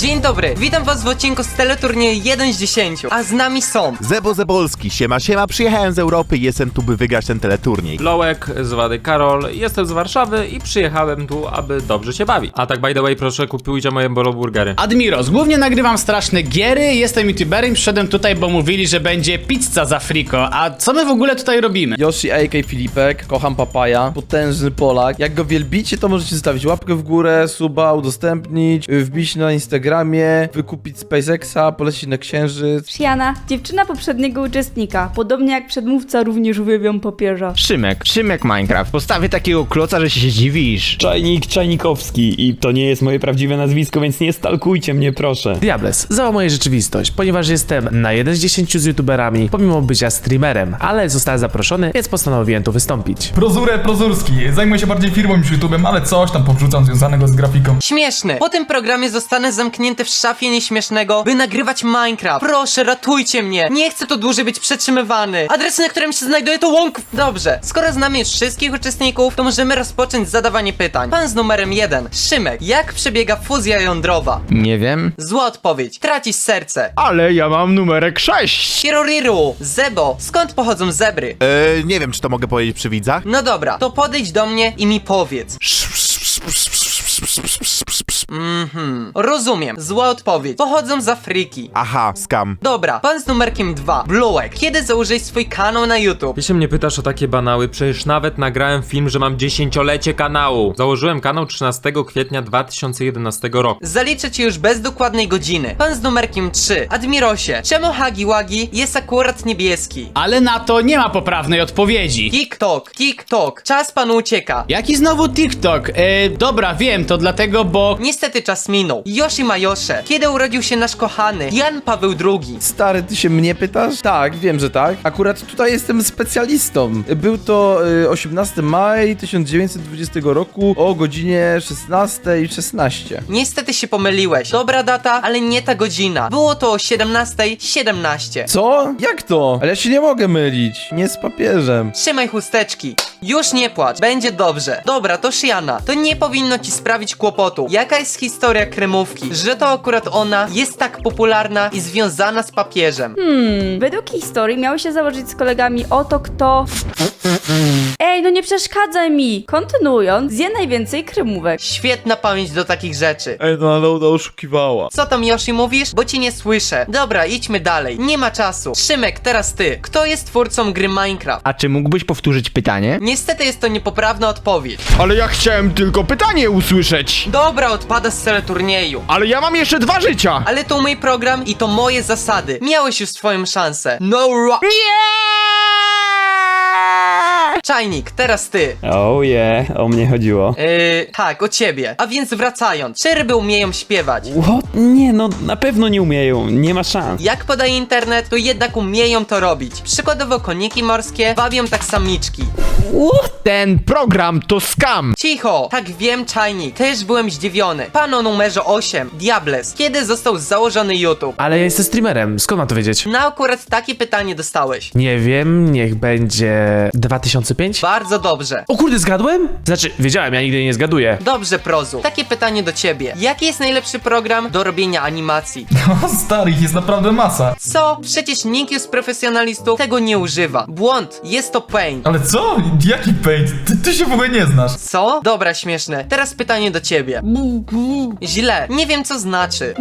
Dzień dobry, witam was w odcinku z teleturnieju 1 z 10, a z nami są Zebo Zebolski, siema siema, przyjechałem z Europy i jestem tu, by wygrać ten teleturniej. Lołek, zwany Karol, jestem z Warszawy i przyjechałem tu, aby dobrze się bawić. A tak by the way, proszę kupujcie moje boloburgery. Admiros, głównie nagrywam straszne giery, jestem youtuberem, przyszedłem tutaj, bo mówili, że będzie pizza za friko, a co my w ogóle tutaj robimy? Yoshi AK Filipek, kocham papaja, potężny Polak. Jak go wielbicie, to możecie zostawić łapkę w górę, suba, udostępnić, wbić na Instagramie, wykupić SpaceXa, polecieć na księżyc. Shiana, dziewczyna poprzedniego uczestnika. Podobnie jak przedmówca również uwielbiam papieża. Szymek, Szymek Minecraft. Postawię takiego kloca, że się zdziwisz. Czajnik Czajnikowski i to nie jest moje prawdziwe nazwisko, więc nie stalkujcie mnie proszę. Diables, załamuje rzeczywistość, ponieważ jestem na 1 z 10 z youtuberami, pomimo bycia streamerem, ale zostałem zaproszony, więc postanowiłem tu wystąpić. Prozurę Prozurski. Zajmuję się bardziej firmą niż YouTube'em, ale coś tam powrzucam związanego z grafiką. śmieszny. Po tym programie zostanę zamknięty w szafie nieśmiesznego, by nagrywać Minecraft. Proszę, ratujcie mnie. Nie chcę tu dłużej być przetrzymywany. Adres, na którym się znajduję to łąk... Dobrze, skoro znamy już wszystkich uczestników, to możemy rozpocząć zadawanie pytań. Pan z numerem 1, Szymek. Jak przebiega fuzja jądrowa? Nie wiem. Zła odpowiedź. Tracisz serce. Ale ja mam numerek 6. Kiroriru, Zebo, skąd pochodzą zebry? Eee, nie wiem, czy to mogę powiedzieć przy widzach. No dobra, to podejdź do mnie i mi powiedz. Mhm, rozumiem. Zła odpowiedź. Pochodzą z Afryki. Aha, skam. Dobra, pan z numerkiem 2, Bluek. Kiedy założyłeś swój kanał na YouTube? Jeśli mnie pytasz o takie banały, przecież nawet nagrałem film, że mam dziesięciolecie kanału. Założyłem kanał 13 kwietnia 2011 roku. Zaliczę ci już bez dokładnej godziny. Pan z numerkiem 3, Admirosie. Czemu Hagi Wagi jest akurat niebieski? Ale na to nie ma poprawnej odpowiedzi. TikTok, TikTok. Czas panu ucieka. Jaki znowu TikTok? E, dobra, wiem, to dlatego, bo... Niestety czas minął. Yoshi Majosze. Kiedy urodził się nasz kochany Jan Paweł II? Stary, ty się mnie pytasz? Tak, wiem, że tak. Akurat tutaj jestem specjalistą. Był to y, 18 maj 1920 roku o godzinie 16.16. Niestety się pomyliłeś. Dobra data, ale nie ta godzina. Było to o 17.17. Co? Jak to? Ale ja się nie mogę mylić. Nie z papieżem. Trzymaj chusteczki. Już nie płacz, będzie dobrze. Dobra, to Shiana. To nie powinno ci sprawić kłopotu. Jaka jest historia kremówki? Że to akurat ona jest tak popularna i związana z papieżem. Hmm, według historii miały się założyć z kolegami oto kto... Ej, no nie przeszkadzaj mi! Kontynuując, zje najwięcej kremówek. Świetna pamięć do takich rzeczy. Ej, no ale ona oszukiwała. Co tam Yoshi mówisz? Bo cię nie słyszę. Dobra, idźmy dalej. Nie ma czasu. Szymek, teraz ty. Kto jest twórcą gry Minecraft? A czy mógłbyś powtórzyć pytanie? Niestety jest to niepoprawna odpowiedź. Ale ja chciałem tylko pytanie usłyszeć. Dobra, odpada z teleturnieju. Ale ja mam jeszcze dwa życia. Ale to mój program i to moje zasady. Miałeś już swoją szansę. No ro... Czajnik, teraz ty. Oh yeah, o mnie chodziło. Yy, tak, o ciebie. A więc wracając. Czy ryby umieją śpiewać? What? Nie, no na pewno nie umieją, nie ma szans. Jak podaje internet, to jednak umieją to robić. Przykładowo koniki morskie bawią tak samiczki. Ten program to skam. Cicho! Tak wiem, Czajnik. Też byłem zdziwiony. Pan o numerze 8, Diables. Kiedy został założony YouTube? Ale ja jestem streamerem, skąd mam to wiedzieć? Na akurat takie pytanie dostałeś. Nie wiem, niech będzie 2005? Bardzo dobrze. O kurde, zgadłem? Znaczy, wiedziałem, ja nigdy nie zgaduję. Dobrze, Prozu. Takie pytanie do ciebie. Jaki jest najlepszy program do robienia animacji? O, stary, ich jest naprawdę masa. Co? Przecież nikt z profesjonalistów tego nie używa. Błąd. Jest to Paint. Ale co? Jaki paint? Ty, ty się w ogóle nie znasz. Co? Dobra, śmieszne. Teraz pytanie do ciebie. Źle. Nie wiem, co znaczy.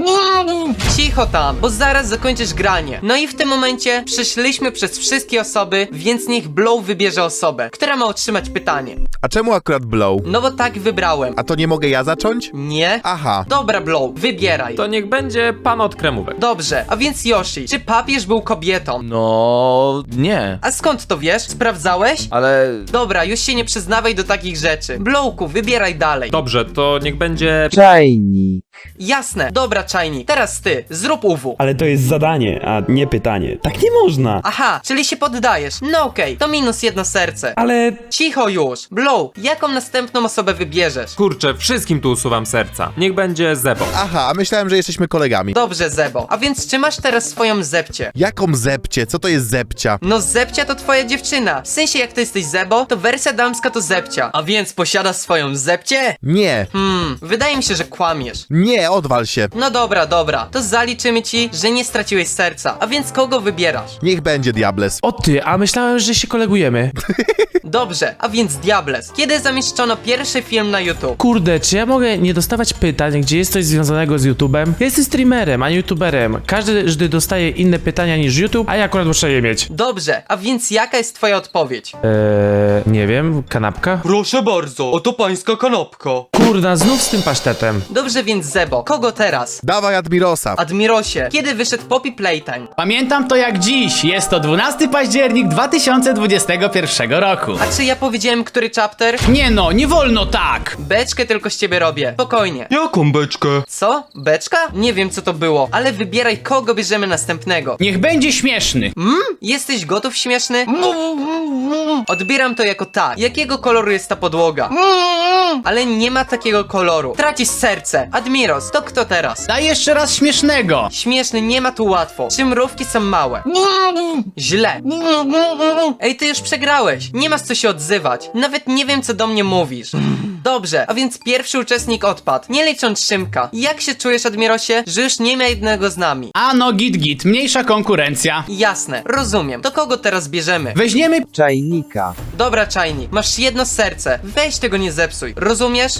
Cicho tam, bo zaraz zakończysz granie. No i w tym momencie przeszliśmy przez wszystkie osoby, więc niech Blow wybierze osobę, która ma otrzymać pytanie. A czemu akurat Blow? No bo tak wybrałem. A to nie mogę ja zacząć? Nie? Aha. Dobra, Blow, wybieraj. To niech będzie pan od kremówek. Dobrze, a więc Yoshi, czy papież był kobietą? No, nie. A skąd to wiesz? Sprawdzałeś? Ale Dobra, już się nie przyznawaj do takich rzeczy. Blowku, wybieraj dalej. Dobrze, to niech będzie... Czajnik. Jasne. Dobra, Czajnik, teraz ty. Zrób UW. Ale to jest zadanie, a nie pytanie. Tak nie można. Aha, czyli się poddajesz. No okej, to minus jedno serce. Ale Cicho już. Blow, jaką następną osobę wybierzesz? Kurczę, wszystkim tu usuwam serca. Niech będzie Zebo. Aha, a myślałem, że jesteśmy kolegami. Dobrze, Zebo. A więc czy masz teraz swoją zepcie? Jaką zepcie? Co to jest zepcia? No zepcia to twoja dziewczyna. W sensie jak ty jesteś Zebo, to wersja damska to zepcia. A więc posiadasz swoją zepcie? Nie. Hmm, wydaje mi się, że kłamiesz. Nie Nie, odwal się. No dobra, dobra, to zaliczymy ci, że nie straciłeś serca. A więc kogo wybierasz? Niech będzie Diables. O ty, a myślałem, że się kolegujemy. Dobrze, a więc Diables. Kiedy zamieszczono pierwszy film na YouTube? Kurde, czy ja mogę nie dostawać pytań, gdzie jest coś związanego z YouTubem? Ja jestem streamerem, a nie YouTuberem. Każdy dostaje inne pytania niż YouTube, a ja akurat muszę je mieć. Dobrze, a więc jaka jest twoja odpowiedź? Eee, nie wiem, kanapka? Proszę bardzo, oto pańska kanapka. Kurna, znów z tym pasztetem. Dobrze więc Zebo, kogo teraz? Dawaj Admirosa. Admirosie, kiedy wyszedł Poppy Playtime? Pamiętam to jak dziś. Jest to 12 październik 2021 roku. A czy ja powiedziałem, który chapter? Nie no, nie wolno tak! Beczkę tylko z ciebie robię. Spokojnie. Jaką beczkę? Co? Beczka? Nie wiem co to było, ale wybieraj kogo bierzemy następnego. Niech będzie śmieszny. Jesteś gotów, śmieszny? Odbieram to jako tak. Jakiego koloru jest ta podłoga? Ale nie ma takiego koloru. Tracisz serce. Admiros, to kto teraz? Daj jeszcze raz śmiesznego. Śmieszny, nie ma tu łatwo. Czy mrówki są małe? Źle. Ej, ty już przegrałeś. Nie masz co się odzywać. Nawet nie wiem, co do mnie mówisz. Dobrze, a więc pierwszy uczestnik odpadł. Nie licząc Szymka. Jak się czujesz, Admirosie, że już nie ma jednego z nami? A no git git, mniejsza konkurencja. Jasne, rozumiem. To kogo teraz bierzemy? Weźmiemy Czajnika. Dobra, Czajnik, masz jedno serce. Weź tego nie zepsuj. Rozumiesz?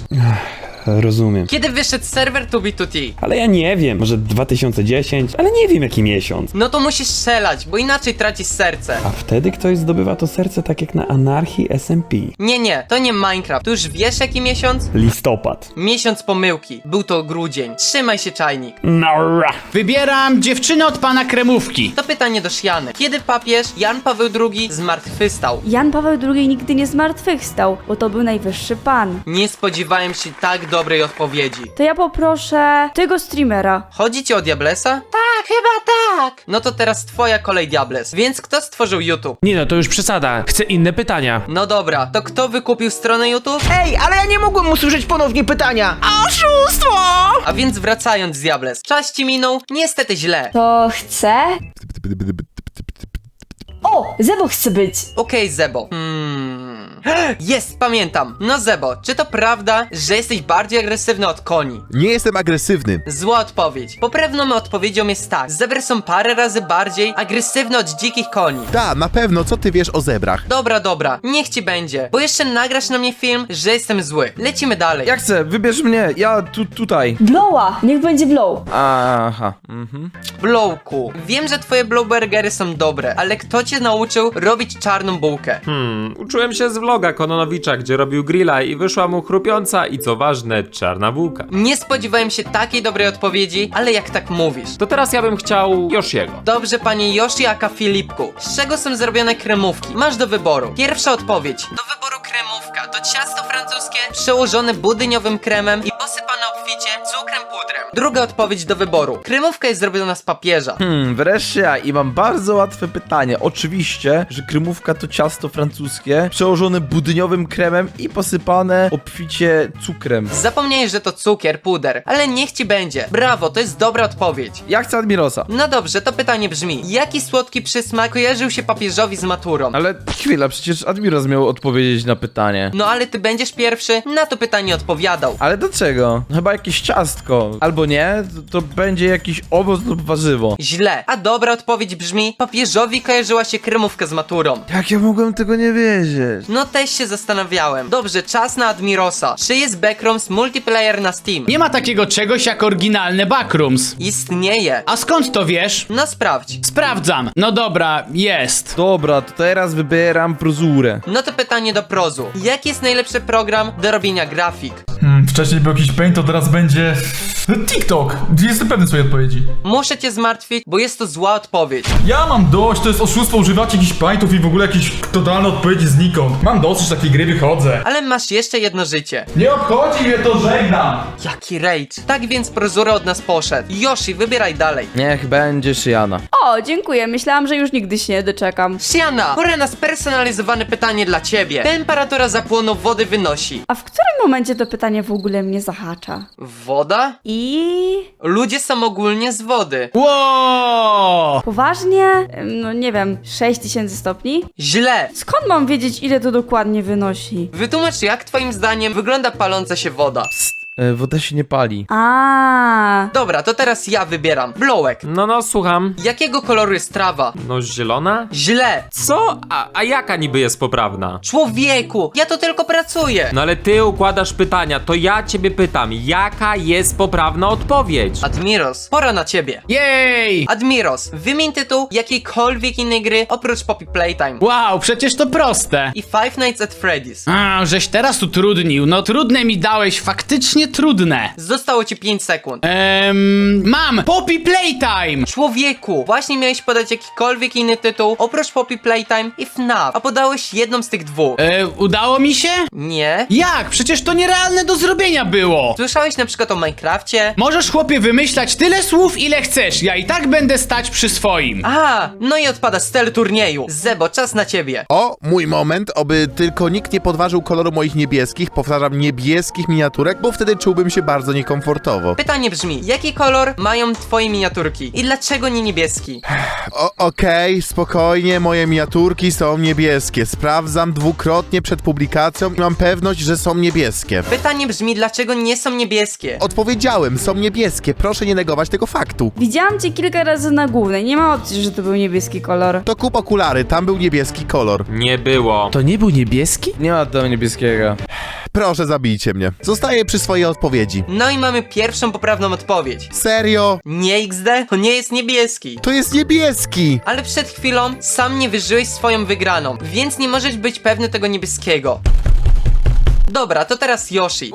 Rozumiem. Kiedy wyszedł serwer 2B2T? Ale ja nie wiem, może 2010, ale nie wiem jaki miesiąc. No to musisz strzelać, bo inaczej tracisz serce. A wtedy ktoś zdobywa to serce tak jak na anarchii SMP. Nie, nie, to nie Minecraft. Tu już wiesz jaki miesiąc? Listopad. Miesiąc pomyłki. Był to grudzień. Trzymaj się, Czajnik. Nara. Wybieram dziewczynę od pana kremówki. To pytanie do Siany. Kiedy papież Jan Paweł II zmartwychwstał? Jan Paweł II nigdy nie zmartwychwstał, bo to był najwyższy pan. Nie spodziewałem się tak dobrej odpowiedzi. To ja poproszę tego streamera. Chodzi ci o Diablesa? Tak, chyba tak. No to teraz twoja kolej Diables. Więc kto stworzył YouTube? Nie no, to już przesada. Chcę inne pytania. No dobra, to kto wykupił stronę YouTube? Ej, ale ja nie mogłem usłyszeć ponownie pytania. Oszustwo! A więc wracając Diables. Czas ci minął? Niestety źle. To chcę? O, Zebo chce być. Okej, Zebo. Hmm. Jest, pamiętam. No Zebo, czy to prawda, że jesteś bardziej agresywny od koni? Nie jestem agresywny. Zła odpowiedź. Poprawną odpowiedzią jest tak. Zebry są parę razy bardziej agresywne od dzikich koni. Da, na pewno, co ty wiesz o zebrach? Dobra, dobra, niech ci będzie. Bo jeszcze nagrasz na mnie film, że jestem zły. Lecimy dalej. Ja chcę, wybierz mnie, ja tu, tutaj. Blowa, niech będzie blow. Aha. Mhm. Blowku. Wiem, że twoje blowburgery są dobre, ale kto cię nauczył robić czarną bułkę? Hmm, uczyłem się z vloga Kononowicza, gdzie robił grilla i wyszła mu chrupiąca i co ważne, czarna bułka. Nie spodziewałem się takiej dobrej odpowiedzi, ale jak tak mówisz? To teraz ja bym chciał Yoshiego. Dobrze, panie Yoshi aka Filipku. Z czego są zrobione kremówki? Masz do wyboru. Pierwsza odpowiedź. Do wyboru kremówka to ciasto francuskie przełożone budyniowym kremem i posypane obficie cukrem pudrem. Druga odpowiedź do wyboru. Kremówka jest zrobiona z papieża. Hmm, wreszcie ja i mam bardzo łatwe pytanie. Oczywiście, że krymówka to ciasto francuskie, przełożone budyniowym kremem i posypane obficie cukrem. Zapomniałeś, że to cukier, puder, ale niech ci będzie. Brawo, to jest dobra odpowiedź. Ja chcę Admirosa. No dobrze, to pytanie brzmi. Jaki słodki przysmak kojarzył się papieżowi z maturą? Ale chwila, przecież Admiros miał odpowiedzieć na pytanie. No ale ty będziesz pierwszy na to pytanie odpowiadał. Ale do czego? Chyba jakieś ciastko. Albo nie, to, to będzie jakiś owoc lub warzywo. Źle. A dobra odpowiedź brzmi, papieżowi kojarzyła się kremówka z maturą. Jak ja mogłem tego nie wiedzieć? No też się zastanawiałem. Dobrze, czas na Admirosa. Czy jest Backrooms multiplayer na Steam? Nie ma takiego czegoś jak oryginalne backrooms. Istnieje. A skąd to wiesz? No sprawdź. Sprawdzam. No dobra, jest. Dobra, to teraz wybieram prozurę. No to pytanie do prozu. Jaki jest najlepszy program do robienia grafik? Hmm, wcześniej był jakiś paint, to teraz będzie... TikTok! Jestem pewny swojej odpowiedzi. Muszę cię zmartwić, bo jest to zła odpowiedź. Ja mam dość, to jest oszustwo, używacie jakichś paintów i w ogóle jakieś totalne odpowiedzi znikąd. Mam dosyć takiej gry, wychodzę. Ale masz jeszcze jedno życie. Nie obchodzi mnie to, żegnam! Jaki rage. Tak więc prozura od nas poszedł. Yoshi, wybieraj dalej. Niech będzie Szyjana. O, dziękuję, myślałam, że już nigdy się nie doczekam. Siana, pora na spersonalizowane pytanie dla ciebie. Temperatura zapłonu wody wynosi. A w którym momencie to pytanie w ogóle mnie zahacza? Woda? I... Ludzie są ogólnie z wody. Ło! Poważnie? Em, No nie wiem, 6000 stopni? Źle. Skąd mam wiedzieć, ile to dokładnie wynosi? Wytłumacz, jak twoim zdaniem wygląda paląca się woda. E, Woda się nie pali. A. Dobra, to teraz ja wybieram. Blowek. No, no, słucham. Jakiego koloru jest trawa? No, zielona? Źle. Co? A, a jaka niby jest poprawna? Człowieku, ja to tylko pracuję. No ale ty układasz pytania, to ja ciebie pytam, jaka jest poprawna odpowiedź? Admiros, pora na ciebie. Jej! Admiros, wymień tytuł jakiejkolwiek innej gry oprócz Poppy Playtime. Wow, przecież to proste. I Five Nights at Freddy's. A, żeś teraz utrudnił. No trudne mi dałeś, faktycznie trudne. Zostało ci 5 sekund. Ehm, mam! Poppy Playtime! Człowieku, właśnie miałeś podać jakikolwiek inny tytuł oprócz Poppy Playtime i FNAF, a podałeś jedną z tych dwóch. E, udało mi się? Nie? Jak? Przecież to nierealne do zrobienia było! Słyszałeś na przykład o Minecrafcie? Możesz chłopie wymyślać tyle słów ile chcesz, ja i tak będę stać przy swoim. A, no i odpada z teleturnieju. Zebo, czas na ciebie. O, mój moment, oby tylko nikt nie podważył koloru moich niebieskich, powtarzam, niebieskich miniaturek, bo wtedy czułbym się bardzo niekomfortowo. Pytanie brzmi, jaki kolor mają twoje miniaturki i dlaczego nie niebieski? O, okej, spokojnie, moje miniaturki są niebieskie. Sprawdzam dwukrotnie przed publikacją i mam pewność, że są niebieskie. Pytanie brzmi, dlaczego nie są niebieskie? Odpowiedziałem, są niebieskie, proszę nie negować tego faktu. Widziałam cię kilka razy na głównej. Nie ma opcji, że to był niebieski kolor. To kup okulary, tam był niebieski kolor. Nie było. To nie był niebieski? Nie ma tam niebieskiego. Proszę, zabijcie mnie. Zostaję przy swojej odpowiedzi. No i mamy pierwszą poprawną odpowiedź. Serio? Nie XD? To nie jest niebieski. To jest niebieski! Ale przed chwilą sam nie wyżyłeś swoją wygraną, więc nie możesz być pewny tego niebieskiego. Dobra, to teraz Yoshi.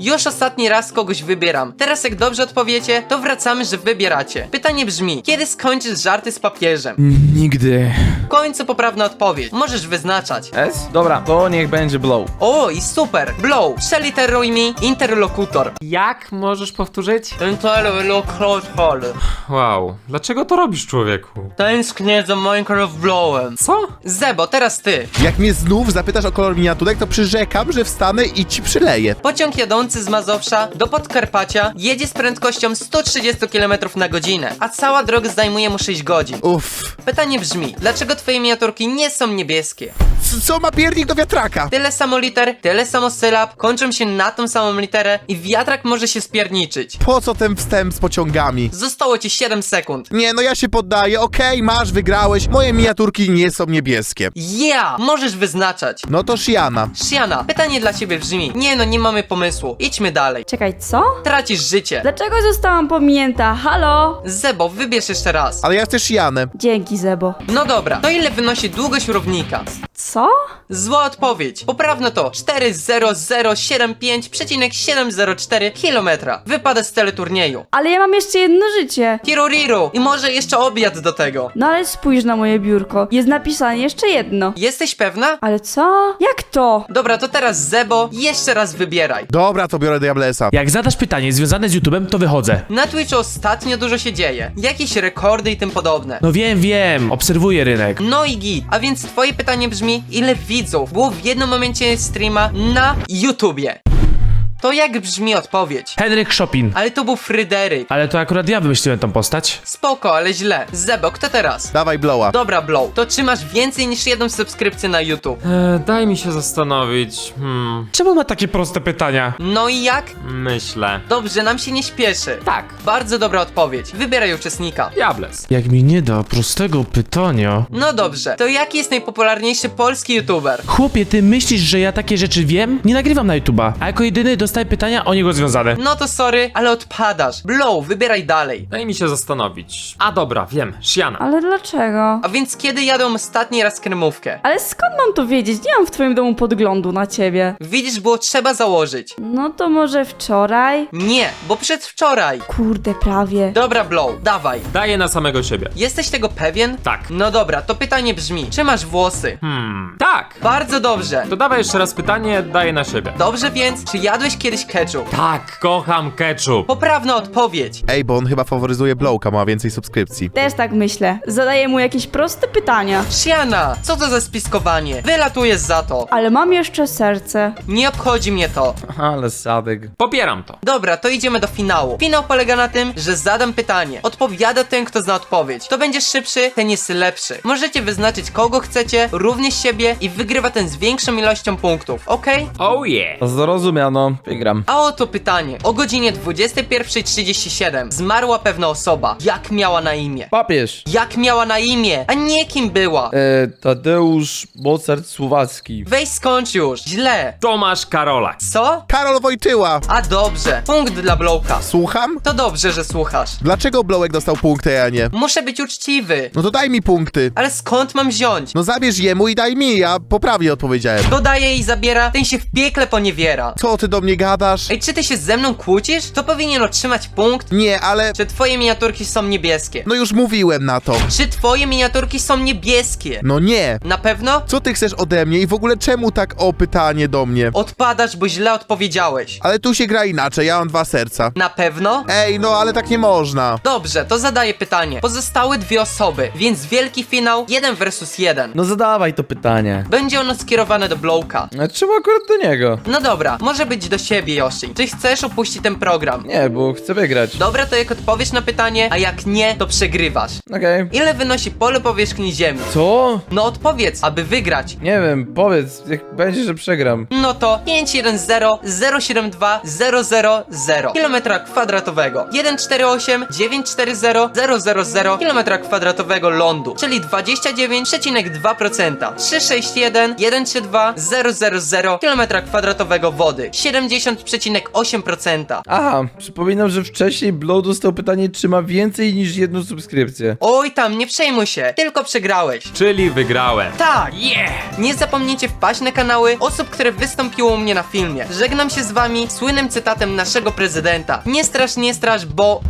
Już ostatni raz kogoś wybieram. Teraz jak dobrze odpowiecie, to wracamy, że wybieracie. Pytanie brzmi, kiedy skończysz żarty z papieżem? Nigdy. W końcu poprawna odpowiedź. Możesz wyznaczać. S? Dobra, to niech będzie blow. O, i super! Blow, przeliteruj mi interlokutor. Jak możesz powtórzyć? Interlokutor. Wow, dlaczego to robisz, człowieku? Tęsknię za Minecraft Blowem. Co? Zebo, teraz ty. Jak mnie znów zapytasz o kolor miniaturek, to przyrzekam, że wstanę i ci przyleję. Pociąg jadący z Mazowsza do Podkarpacia jedzie z prędkością 130 km na godzinę, a cała droga zajmuje mu 6 godzin. Uff. Pytanie brzmi, dlaczego twoje miniaturki nie są niebieskie? C- Co ma piernik do wiatraka? Tyle samo liter, tyle samo sylab, kończą się na tą samą literę i wiatrak może się spierniczyć. Po co ten wstęp z pociągami? Zostało ci 7 sekund. Nie, no ja się poddaję, okej, masz, wygrałeś, moje miniaturki nie są niebieskie. Yeah! Możesz wyznaczać. No to Shiana. Shiana, pytanie dla ciebie brzmi. Nie no, nie mamy pomysłu. Idźmy dalej. Czekaj, co? Tracisz życie. Dlaczego zostałam pominięta? Halo? Zebo, wybierz jeszcze raz. Ale ja chcę Shianę. Dzięki, Zebo. No dobra, to ile wynosi długość równika? Co? Zła odpowiedź. Poprawno to 40075,704 km. Wypada z teleturnieju. Ale ja mam jeszcze jedno życie. Tiruriru i może jeszcze obiad do tego. No ale spójrz na moje biurko. Jest napisane jeszcze jedno. Jesteś pewna? Ale co? Jak to? Dobra, to teraz Zebo, jeszcze raz wybieraj. Dobra, to biorę Diablesa. Jak zadasz pytanie związane z YouTubem, to wychodzę. Na Twitchu ostatnio dużo się dzieje. Jakieś rekordy i tym podobne. No wiem, wiem, obserwuję rynek. No i git. A więc twoje pytanie brzmi, ile widzów było w jednym momencie streama na YouTubie? To jak brzmi odpowiedź? Henryk Chopin. Ale to był Fryderyk. Ale to akurat ja wymyśliłem tą postać. Spoko, ale źle. Zebo, kto teraz? Dawaj Blowa. Dobra, Blow, to czy masz więcej niż jedną subskrypcję na YouTube? E, daj mi się zastanowić. Hmm, Czemu on ma takie proste pytania? No i jak? myślę. Dobrze, nam się nie śpieszy. Tak. Bardzo dobra odpowiedź. Wybieraj uczestnika. Diables. Jak mi nie da prostego pytania. No dobrze, to jaki jest najpopularniejszy polski YouTuber? Chłopie, ty myślisz, że ja takie rzeczy wiem? Nie nagrywam na YouTuba, a jako jedyny dostaję pytania o niego związane. No to sorry, ale odpadasz. Blow, wybieraj dalej. Daj mi się zastanowić. A dobra, wiem, Shiana. Ale dlaczego? A więc kiedy jadą ostatni raz kremówkę? Ale skąd mam to wiedzieć? Nie mam w twoim domu podglądu na ciebie. Widzisz, było trzeba założyć. No to może wczoraj? Nie, bo przedwczoraj. Kurde, prawie. Dobra, Blow, dawaj. Daję na samego siebie. Jesteś tego pewien? Tak. No dobra, to pytanie brzmi, czy masz włosy? Hmm, tak. Bardzo dobrze. To dawaj jeszcze raz pytanie, daję na siebie. Dobrze więc, czy jadłeś kiedyś ketchup? Tak, kocham ketchup. Poprawna odpowiedź. Ej, bo on chyba faworyzuje Blowka, ma więcej subskrypcji. Też tak myślę. Zadaję mu jakieś proste pytania. Siana, co to za spiskowanie? Wylatujesz za to. Ale mam jeszcze serce. Nie obchodzi mnie to. Ale sadek. Popieram to. Dobra, to idziemy do finału. Finał polega na tym, że zadam pytanie. Odpowiada ten, kto zna odpowiedź. To będzie szybszy, ten jest lepszy. Możecie wyznaczyć kogo chcecie, również siebie i wygrywa ten z większą ilością punktów, okej? Oh yeah. Zrozumiano. Wygram. A oto pytanie. O godzinie 21.37 zmarła pewna osoba. Jak miała na imię? Papież. Jak miała na imię? A nie kim była? E, Tadeusz Mozart Słowacki. Weź skończ już. Źle. Tomasz Karolak. Co? Karol Wojtyła! A dobrze. Punkt dla Blowka. Słucham? To dobrze, że słuchasz. Dlaczego Blowek dostał punkty, a ja nie? Muszę być uczciwy. No to daj mi punkty. Ale skąd mam wziąć? No zabierz jemu i daj mi, ja poprawnie odpowiedziałem. Kto daje i zabiera, ten się w piekle poniewiera. Co ty do mnie gadasz? Ej, czy ty się ze mną kłócisz? To powinien otrzymać punkt? Nie, ale... Czy twoje miniaturki są niebieskie? No już mówiłem na to. Czy twoje miniaturki są niebieskie? No nie. Na pewno? Co ty chcesz ode mnie i w ogóle czemu tak o pytanie do mnie? Odpadasz, bo źle odpowiedziałeś. Ale tu się gra inaczej, ja mam dwa serca. Na pewno? Ej, no ale tak nie można. Dobrze, to zadaję pytanie. Pozostały dwie osoby, więc wielki finał 1 versus 1. No zadawaj to pytanie. Będzie ono skierowane do Blowka. A czemu akurat do niego? No dobra, może być do siebie, Yoshi. Czy chcesz opuścić ten program? Nie, bo chcę wygrać. Dobra, to jak odpowiesz na pytanie, a jak nie, to przegrywasz. Okej. Ile wynosi pole powierzchni Ziemi? Co? No odpowiedz, aby wygrać. Nie wiem, powiedz, jak będzie, że przegram. No to 510 072 000 kilometra kwadratowego 148 940 000 kilometra kwadratowego lądu, czyli 29,2%. 361 132 000 kilometra kwadratowego wody, 70,8%. Aha, przypominam, że wcześniej Blow dostał pytanie, czy ma więcej niż jedną subskrypcję. Oj tam, nie przejmuj się, tylko przegrałeś. Czyli wygrałem. Tak! Yeah! Nie zapomnijcie wpaść na kanały osób, które wystąpiło u mnie na filmie. Żegnam się z wami słynnym cytatem naszego prezydenta. Nie strasz, nie strasz, bo...